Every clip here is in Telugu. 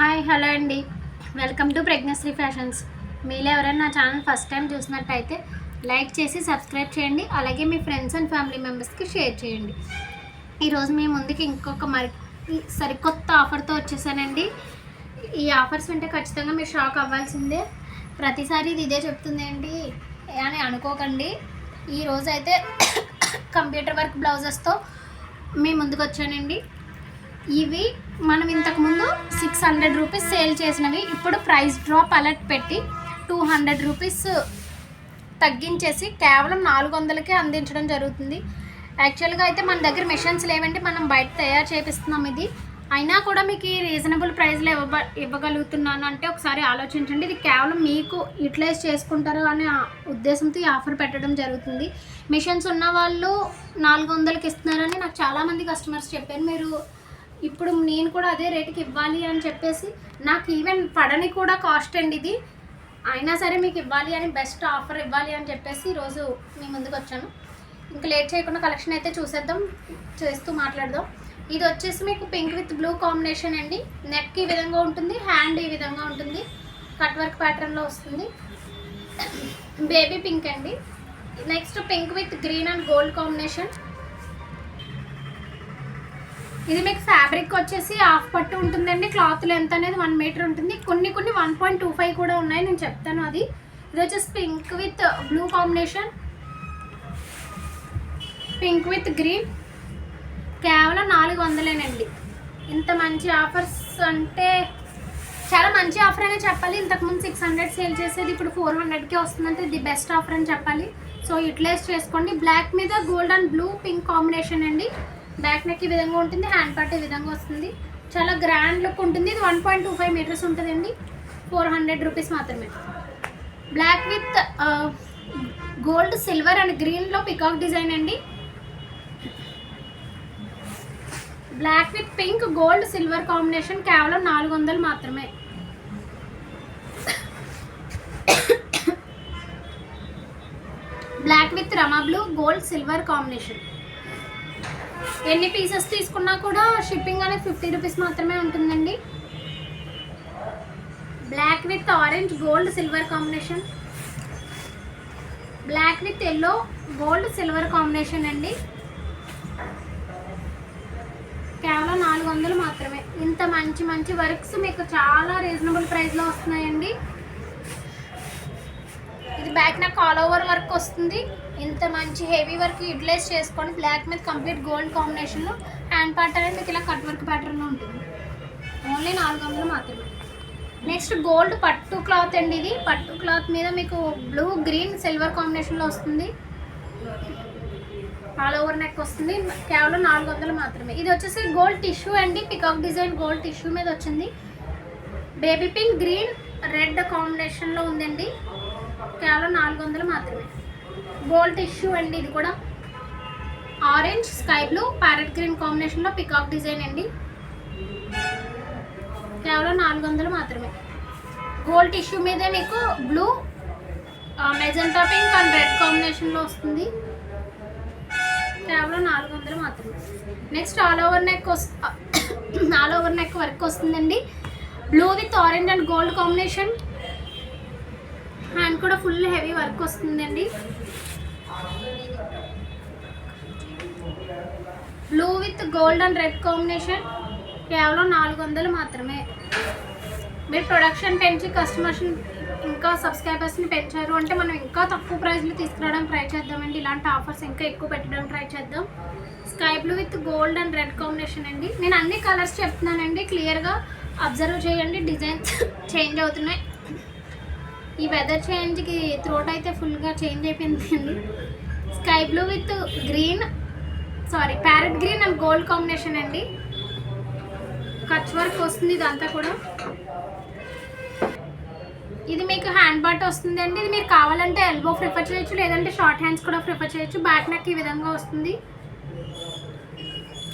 హాయ్ హలో అండి. Welcome to pregnancy fashions. మీలో ఎవరైనా నా ఛానల్ ఫస్ట్ టైం చూసినట్టయితే లైక్ చేసి సబ్స్క్రైబ్ చేయండి. అలాగే మీ ఫ్రెండ్స్ అండ్ ఫ్యామిలీ మెంబర్స్కి షేర్ చేయండి. ఈరోజు మీ ముందుకి ఇంకొక మరి సరికొత్త ఆఫర్తో వచ్చేసానండి. ఈ ఆఫర్స్ ఉంటే ఖచ్చితంగా మీరు షాక్ అవ్వాల్సిందే. ప్రతిసారి ఇది ఇదే చెప్తుంది ఏంటి అని అనుకోకండి. ఈరోజు అయితే కంప్యూటర్ వర్క్ బ్లౌజెస్తో మీ ముందుకు వచ్చానండి. ఇవి మనం ఇంతకుముందు సిక్స్ హండ్రెడ్ రూపీస్ సేల్ చేసినవి ఇప్పుడు ప్రైస్ డ్రాప్ అలర్ట్ పెట్టి టూ హండ్రెడ్ రూపీస్ తగ్గించేసి కేవలం నాలుగు వందలకే అందించడం జరుగుతుంది. యాక్చువల్గా అయితే మన దగ్గర మిషన్స్ లేవంటే మనం బయట తయారు చేపిస్తున్నాం ఇది. అయినా కూడా మీకు ఈ రీజనబుల్ ప్రైస్లో ఇవ్వ ఇవ్వగలుగుతున్నాను అంటే ఒకసారి ఆలోచించండి. ఇది కేవలం మీకు యూటిలైజ్ చేసుకుంటారు అనే ఉద్దేశంతో ఈ ఆఫర్ పెట్టడం జరుగుతుంది. మిషన్స్ ఉన్న వాళ్ళు నాలుగు వందలకి ఇస్తున్నారని నాకు చాలామంది కస్టమర్స్ చెప్పారు. మీరు ఇప్పుడు నేను కూడా అదే రేటుకి ఇవ్వాలి అని చెప్పేసి నాకు ఈవెన్ పడని కూడా కాస్ట్ అండి ఇది. అయినా సరే మీకు ఇవ్వాలి అని బెస్ట్ ఆఫర్ ఇవ్వాలి అని చెప్పేసి ఈరోజు మీ ముందుకు వచ్చాను. ఇంకా లేట్ చేయకుండా కలెక్షన్ అయితే చూసేద్దాం చేస్తూ మాట్లాడదాం. ఇది వచ్చేసి మీకు పింక్ విత్ బ్లూ కాంబినేషన్ అండి. నెక్ ఈ విధంగా ఉంటుంది హ్యాండ్ ఈ విధంగా ఉంటుంది. కట్ వర్క్ ప్యాటర్న్లో వస్తుంది. బేబీ పింక్ అండి. Next pink with green and gold combination ఇది మీకు ఫ్యాబ్రిక్ వచ్చేసి హాఫ్ పట్టు ఉంటుందండి. క్లాత్ లెంత్ అనేది వన్ మీటర్ ఉంటుంది. కొన్ని కొన్ని వన్ పాయింట్ టూ ఫైవ్ కూడా ఉన్నాయి. నేను చెప్తాను అది. ఇది వచ్చేసి pink with blue combination pink with green కేవలం నాలుగు వందలేనండి. ఇంత మంచి ఆఫర్స్ అంటే చాలా మంచి ఆఫర్ అనే చెప్పాలి. ఇంతకుముందు సిక్స్ హండ్రెడ్ సేల్ చేసేది ఇప్పుడు ఫోర్ హండ్రెడ్కే వస్తుందంటే ఇది బెస్ట్ ఆఫర్ అని చెప్పాలి. సో యూటిలైజ్ చేసుకోండి. బ్లాక్ మీద gold and blue pink combination అండి. బ్యాక్ నెక్ ఈ విధంగా ఉంటుంది హ్యాండ్ పార్ట్ ఈ విధంగా వస్తుంది. చాలా గ్రాండ్ లుక్ ఉంటుంది. ఇది one point two five metres ఉంటుందండి. ఫోర్ హండ్రెడ్ రూపీస్ మాత్రమే. Black with gold silver and గ్రీన్లో పికాక్ డిజైన్ అండి. Black with pink gold silver combination కేవలం నాలుగు వందలు మాత్రమే. బ్లాక్ విత్ రమా బ్లూ గోల్డ్ సిల్వర్ కాంబినేషన్ ఎన్ని పీసెస్ తీసుకున్నా కూడా షిప్పింగ్ అనేది ఫిఫ్టీ రూపీస్ మాత్రమే ఉంటుందండి. Black with orange gold silver combination black with yellow gold silver combination అండి. కేవలం నాలుగు వందలు మాత్రమే. ఇంత మంచి మంచి వర్క్స్ మీకు చాలా రీజనబుల్ ప్రైస్లో వస్తున్నాయండి. ఇది బ్యాక్ నాకు ఆల్ ఓవర్ వర్క్ వస్తుంది. ఇంత మంచి హెవీ వర్క్ యూటిలైజ్ చేసుకొని బ్లాక్ మీద కంప్లీట్ గోల్డ్ కాంబినేషన్లో హ్యాండ్ పార్ట్ అనేది మీకు ఇలా కట్ వర్క్ ప్యాటర్న్లో ఉంటుంది. ఓన్లీ నాలుగు వందలు మాత్రమే. నెక్స్ట్ గోల్డ్ పట్టు క్లాత్ అండి ఇది. పట్టు క్లాత్ మీద మీకు బ్లూ గ్రీన్ సిల్వర్ కాంబినేషన్లో వస్తుంది. ఆల్ ఓవర్ నెక్ వస్తుంది. కేవలం నాలుగు వందలు మాత్రమే. ఇది వచ్చేసి గోల్డ్ టిష్యూ అండి. పికాక్ డిజైన్ గోల్డ్ టిష్యూ మీద వచ్చింది. బేబీ పింక్ గ్రీన్ రెడ్ కాంబినేషన్లో ఉందండి. కేవలం నాలుగు వందలు మాత్రమే. గోల్డ్ టిష్యూ అండి. ఇది కూడా orange sky blue parrot green కాంబినేషన్లో పికాక్ డిజైన్ అండి. కేవలం నాలుగు వందలు మాత్రమే. గోల్డ్ టిష్యూ మీదే మీకు blue magenta pink and red కాంబినేషన్లో వస్తుంది. కేవలం నాలుగు వందలు మాత్రమే. Next all over neck all over neck work వస్తుందండి. Blue with orange and gold combination. Hand కూడా ఫుల్ హెవీ వర్క్ వస్తుందండి. Blue with gold and red combination. కేవలం నాలుగు వందలు మాత్రమే. మీరు ప్రొడక్షన్ పెంచి కస్టమర్స్ ఇంకా సబ్స్క్రైబర్స్ని పెంచారు అంటే మనం ఇంకా తక్కువ ప్రైస్లో తీసుకురావడానికి ట్రై చేద్దామండి. ఇలాంటి ఆఫర్స్ ఇంకా ఎక్కువ పెట్టడానికి ట్రై చేద్దాం. Sky blue with gold and red combination అండి. నేను అన్ని కలర్స్ చెప్తున్నానండి. క్లియర్గా అబ్జర్వ్ చేయండి. డిజైన్స్ చేంజ్ అవుతున్నాయి. ఈ వెదర్ చేంజ్కి త్రోట్ అయితే ఫుల్గా చేంజ్ అయిపోయింది అండి. Sky blue with green sorry parrot green and gold combination అండి. ఖర్చు వర్క్ వస్తుంది ఇదంతా కూడా. ఇది మీకు హ్యాండ్ బాట్ వస్తుంది అండి. ఇది మీరు కావాలంటే ఎల్బో ప్రిఫర్ చేయొచ్చు లేదంటే షార్ట్ హ్యాండ్స్ కూడా ప్రిఫర్ చేయొచ్చు. బ్యాక్ నెక్ ఈ విధంగా వస్తుంది.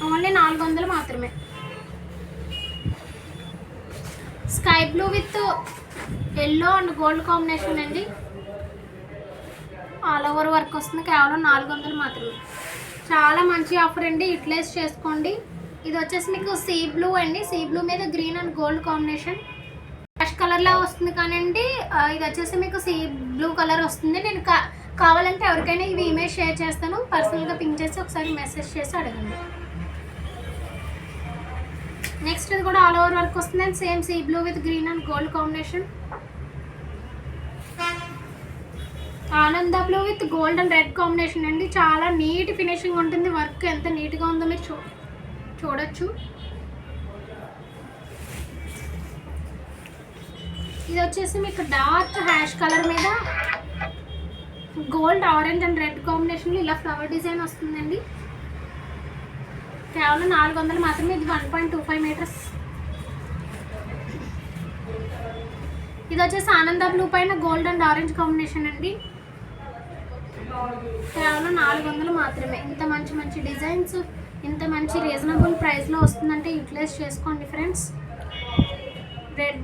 ఓన్లీ నాలుగు వందలు మాత్రమే. Sky blue with yellow and gold combination అండి. ఆల్ ఓవర్ వర్క్ వస్తుంది కేవలం నాలుగు వందలు మాత్రమే. చాలా మంచి ఆఫర్ అండి. యూటిలైజ్ చేసుకోండి. ఇది వచ్చేసి మీకు సీ బ్లూ అండి. సీ బ్లూ మీద green and gold combination. Ash కలర్లో వస్తుంది కానండి. ఇది వచ్చేసి మీకు సీ బ్లూ కలర్ వస్తుంది. నేను కా కావాలంటే ఎవరికైనా ఇవి ఇమేజ్ షేర్ చేస్తాను. పర్సనల్గా పింక్ చేసి ఒకసారి మెసేజ్ చేసి అడగండి. నెక్స్ట్ ఇది కూడా ఆల్ ఓవర్ వర్క్ వస్తుంది and same sea blue with green and gold combination. ఆనంద blue with gold and red combination అండి. చాలా నీట్ ఫినిషింగ్ ఉంటుంది. వర్క్ ఎంత నీట్గా ఉందో మీరు చూ చూడొచ్చు. ఇది వచ్చేసి మీకు డార్క్ హ్యాష్ కలర్ మీద గోల్డ్ ఆరెంజ్ అండ్ రెడ్ కాంబినేషన్లో ఇలా ఫ్లవర్ డిజైన్ వస్తుందండి. కేవలం నాలుగు వందలు మాత్రమే. ఇది one point two five metres. ఇది వచ్చేసి ఆనంద బ్లూ పైన గోల్డ్ అండ్ ఆరెంజ్ కాంబినేషన్ అండి. కేవలం నాలుగు వందలు మాత్రమే. ఇంత మంచి మంచి డిజైన్స్ ఇంత మంచి రీజనబుల్ ప్రైస్లో వస్తుందంటే యూటిలైజ్ చేసుకోండి ఫ్రెండ్స్ రెడ్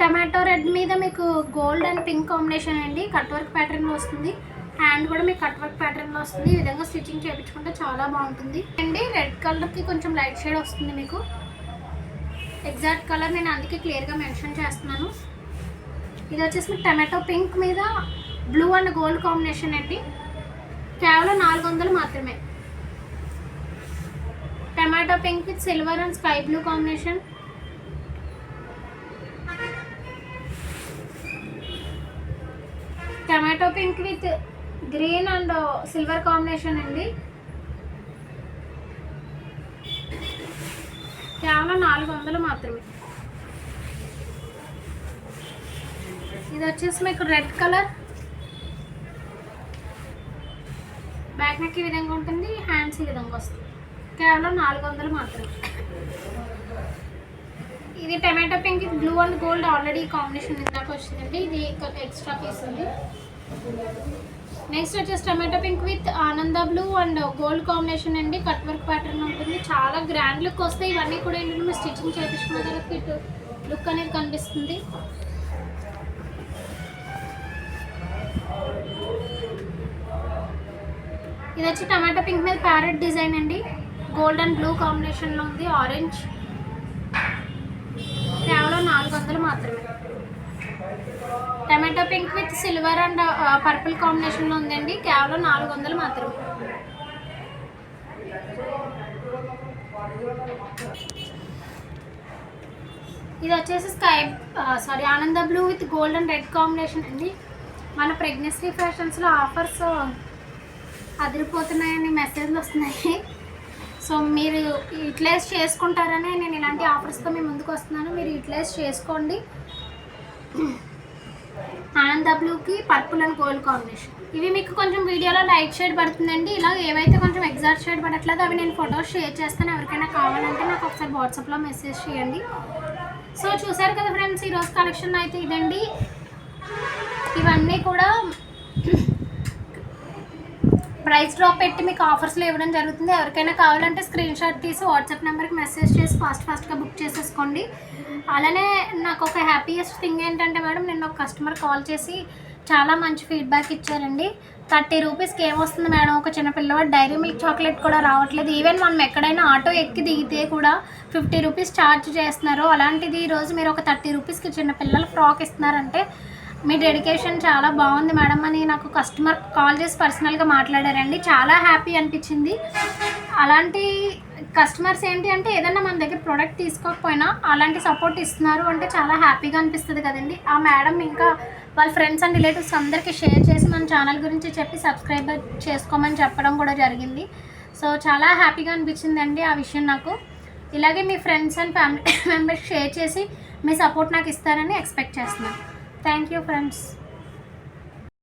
టమాటో రెడ్ మీద మీకు గోల్డ్ అండ్ పింక్ కాంబినేషన్ అండి. కట్ వర్క్ ప్యాటర్న్లో వస్తుంది. హ్యాండ్ కూడా మీకు కట్ వర్క్ ప్యాటర్న్లో వస్తుంది. ఈ విధంగా స్టిచ్చింగ్ చేయించుకుంటే చాలా బాగుంటుంది. అండి రెడ్ కలర్కి కొంచెం లైట్ షేడ్ వస్తుంది మీకు. ఎగ్జాక్ట్ కలర్ నేను అందుకే క్లియర్గా మెన్షన్ చేస్తున్నాను. ఇది వచ్చేసి మీకు టమాటో పింక్ మీద బ్లూ అండ్ గోల్డ్ కాంబినేషన్ అండి కేవలం నాలుగు వందలు మాత్రమే. Tomato pink with silver and sky blue combination. Tomato pink with green and silver combination అండి. కేవలం నాలుగు వందలు మాత్రమే. ఇది వచ్చేసి మీకు రెడ్ కలర్ బ్యాక్ నెక్ ఈ విధంగా ఉంటుంది? హ్యాండ్స్ ఈ విధంగా వస్తుంది? కేవలం నాలుగు వందలు మాత్రమే. ఇది tomato pink blue and gold already combination ఇందాక వచ్చిందండి. ఇది ఎక్స్ట్రా పీస్ ఉంది. నెక్స్ట్ వచ్చేసి టమాటో పింక్ విత్ ఆనంద బ్లూ అండ్ గోల్డ్ కాంబినేషన్ అండి. కట్ వర్క్ ప్యాటర్న్ ఉంటుంది. చాలా గ్రాండ్ లుక్ వస్తాయి. ఇవన్నీ కూడా ఏంటంటే మీరు స్టిచ్చింగ్ చేయించుకున్న తర్వాత ఇటు లుక్ అనేది కనిపిస్తుంది. ఇది వచ్చి టమాటో పింక్ మీద ప్యారెట్ డిజైన్ అండి. గోల్డ్ అండ్ బ్లూ కాంబినేషన్లో ఉంది ఆరెంజ్. కేవలం నాలుగు వందలు మాత్రమే. Tomato pink with silver and purple కాంబినేషన్లో ఉందండి. కేవలం నాలుగు వందలు మాత్రమే. ఇది వచ్చేసి స్కై సారీ ఆనంద blue with gold and red combination అండి. మన ప్రెగ్నెన్సీ ఫ్యాషన్స్లో ఆఫర్స్ అదిరిపోతున్నాయని మెసేజ్లు వస్తున్నాయి. సో మీరు యూటిలైజ్ చేసుకుంటారనే నేను ఇలాంటి ఆఫర్స్తో మీ ముందుకు వస్తున్నాను. మీరు యూటిలైజ్ చేసుకోండి. ఆనందబ్లూకి పర్పుల్ అండ్ గోల్డ్ కాంబినేషన్ ఇవి మీకు కొంచెం వీడియోలో లైట్ షేడ్ పడుతుందండి. ఇలా ఏవైతే కొంచెం ఎగ్జాక్ట్ షేడ్ పడట్లేదు అవి నేను ఫొటోస్ షేర్ చేస్తాను. ఎవరికైనా కావాలంటే నాకు ఒకసారి వాట్సాప్లో మెసేజ్ చేయండి. సో చూసారు కదా ఫ్రెండ్స్ ఈరోజు కలెక్షన్ అయితే ఇదండి. ఇవన్నీ కూడా ప్రైస్ డ్రాప్ పెట్టి మీకు ఆఫర్స్లో ఇవ్వడం జరుగుతుంది. ఎవరికైనా కావాలంటే స్క్రీన్ షాట్ తీసి వాట్సాప్ నెంబర్కి మెసేజ్ చేసి ఫాస్ట్ ఫాస్ట్గా బుక్ చేసేసుకోండి. అలానే నాకు ఒక హ్యాపీయెస్ట్ థింగ్ ఏంటంటే మేడం నిన్న ఒక కస్టమర్ కాల్ చేసి చాలా మంచి ఫీడ్బ్యాక్ ఇచ్చారండి. థర్టీ రూపీస్కి ఏమొస్తుంది మేడం? ఒక చిన్న పిల్లవాడు డైరీ మిల్క్ చాక్లెట్ కూడా రావట్లేదు. ఈవెన్ మనం ఎక్కడైనా ఆటో ఎక్కి దిగితే కూడా ఫిఫ్టీ రూపీస్ ఛార్జ్ చేస్తున్నారు. అలాంటిది ఈరోజు మీరు ఒక థర్టీ రూపీస్కి చిన్న పిల్లల ఫ్రాక్ ఇస్తున్నారంటే మీ డెడికేషన్ చాలా బాగుంది మేడం అని నాకు కస్టమర్ కాల్ చేసి పర్సనల్గా మాట్లాడారండి. చాలా హ్యాపీ అనిపించింది. అలాంటి కస్టమర్స్ ఏంటి అంటే ఏదైనా మన దగ్గర ప్రోడక్ట్ తీసుకోకపోయినా అలాంటి సపోర్ట్ ఇస్తున్నారు అంటే చాలా హ్యాపీగా అనిపిస్తుంది కదండి. ఆ మేడం ఇంకా వాళ్ళ ఫ్రెండ్స్ అండ్ రిలేటివ్స్ అందరికీ షేర్ చేసి మన ఛానల్ గురించి చెప్పి సబ్స్క్రైబ్ చేసుకోమని చెప్పడం కూడా జరిగింది. సో చాలా హ్యాపీగా అనిపించిందండి ఆ విషయం నాకు. ఇలాగే మీ friends and family members share చేసి మీ సపోర్ట్ నాకు ఇస్తారని ఎక్స్పెక్ట్ చేస్తున్నాను. thank you friends.